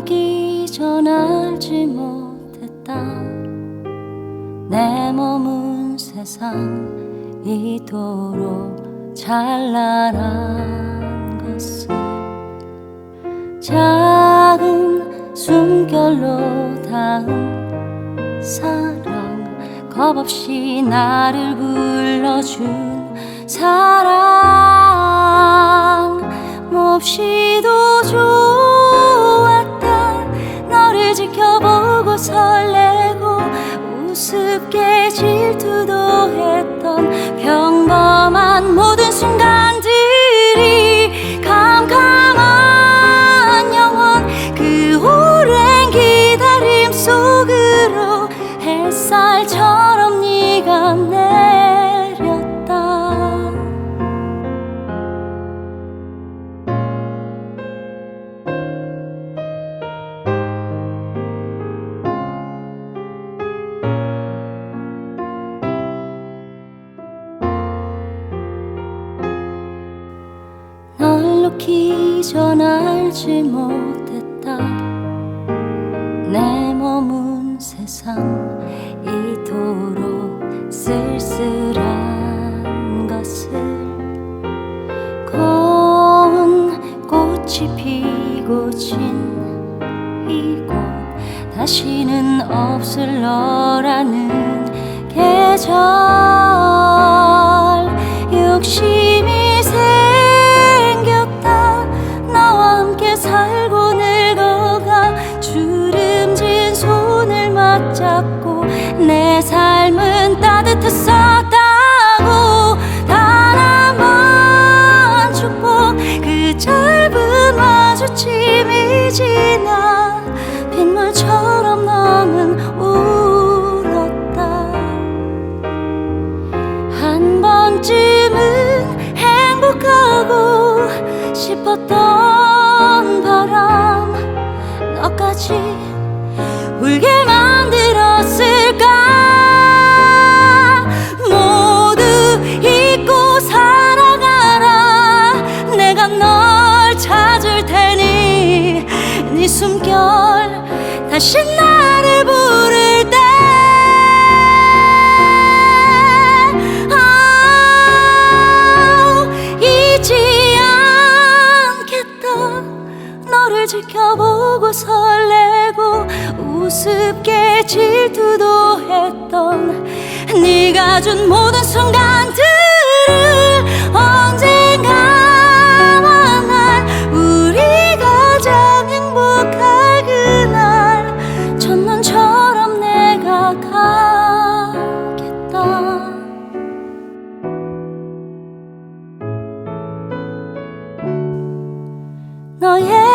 품기 전 알지 못했다. 내 머문 세상 이토록 찬란한 것을 작은 숨결로 닿은 사랑. 겁없이 나를 불러준 사랑. 몹시 지켜보고 설레고 우습게 질투도 했던 널 놓기 전 알지 못했다. 내 머문 세상 이토록 쓸쓸한 것을 고운 꽃이 피고 진 이곳 다시는 없을 너라는 계절 내 삶은 따뜻했었다고 단 한 번 축복 그 짧은 마주침이 지나 빗물처럼 너는 울었다. 한 번쯤은 행복하고 싶었던 바람 너까지 울게 만 숨결 다시 나를 부를 때. 아, 잊지 않겠다 너를 지켜보고 설레고 우습게 질투도 했던 네가 준 모든 순간들 너의